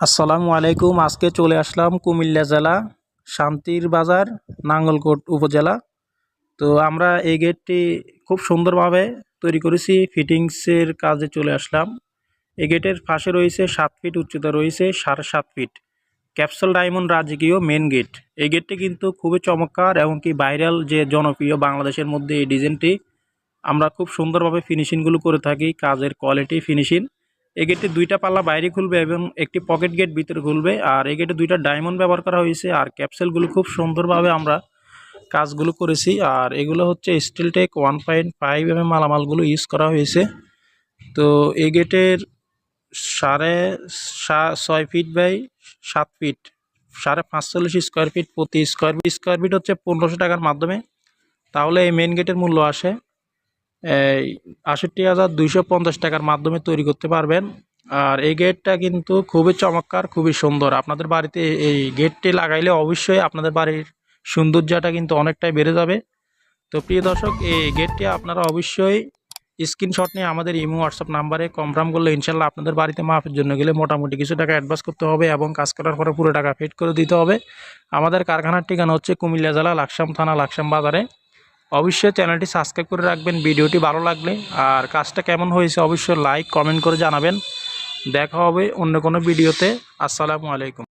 আসসালামু আলাইকুম। আজকে চলে আসলাম কুমিল্লা জেলা, শান্তির বাজার, নাঙ্গলকোট উপজেলা। তো আমরা এই গেটটি খুব সুন্দরভাবে তৈরি করেছি, ফিটিংসের কাজে চলে আসলাম। এই গেটের পাশে রয়েছে সাত ফিট উচ্চতা, রয়েছে সাড়ে সাত ফিট। ক্যাপসুল ডায়মন্ড রাজকীয় মেন গেট। এই গেটটি কিন্তু খুবই চমৎকার এবং কি ভাইরাল যে জনপ্রিয় বাংলাদেশের মধ্যে এই ডিজাইনটি, আমরা খুব সুন্দরভাবে ফিনিশিংগুলো করে থাকি, কাজের কোয়ালিটি ফিনিশিং এই গেটটি দুইটা পাল্লা বাইরে খুলবে এবং একটি পকেট গেট ভিতরে খুলবে। আর এই গেটে দুইটা ডায়মন্ড ব্যবহার করা হয়েছে। আর ক্যাপসেলগুলো খুব সুন্দরভাবে আমরা কাজগুলো করেছি। আর এগুলো হচ্ছে steel tech one point five M মালামালগুলো use করা হয়েছে। তো এই গেটের সাড়ে ছয় ফিট বাই সাত ফিট সাড়ে পাঁচচল্লিশ স্কোয়ার ফিট প্রতি স্কোয়ার ফিট স্কোয়ার ফিট হচ্ছে পনেরোশো টাকার মাধ্যমে। তাহলে এই মেন গেটের মূল্য আসে আষট্টি হাজার দুইশো পঞ্চাশ টাকার মাধ্যমে তৈরি করতে পারবেন। আর এই গেটটা কিন্তু খুবই চমৎকার, খুবই সুন্দর। আপনাদের বাড়িতে এই গেটটি লাগাইলে অবশ্যই আপনাদের বাড়ির সৌন্দর্যটা কিন্তু অনেকটাই বেড়ে যাবে। তো প্রিয় দর্শক, এই গেটটি আপনারা অবশ্যই স্ক্রিনশট নিয়ে আমাদের ইমো, হোয়াটসঅ্যাপ নাম্বারে কনফার্ম করলে ইনশাল্লাহ আপনাদের বাড়িতে মাপের জন্য গেলে মোটামুটি কিছু টাকা অ্যাডভান্স করতে হবে এবং কাজ করার পরে পুরো টাকা পেড করে দিতে হবে। আমাদের কারখানার ঠিকানা হচ্ছে কুমিল্লা জেলা, লাকসাম থানা, লাকসাম বাজারে। অবশ্যই চ্যানেলটি সাবস্ক্রাইব করে রাখবেন, ভিডিওটি ভালো লাগলে। আর কাজটা কেমন হয়েছে অবশ্যই লাইক কমেন্ট করে জানাবেন। দেখা হবে অন্য কোনো ভিডিওতে। আসসালামু আলাইকুম।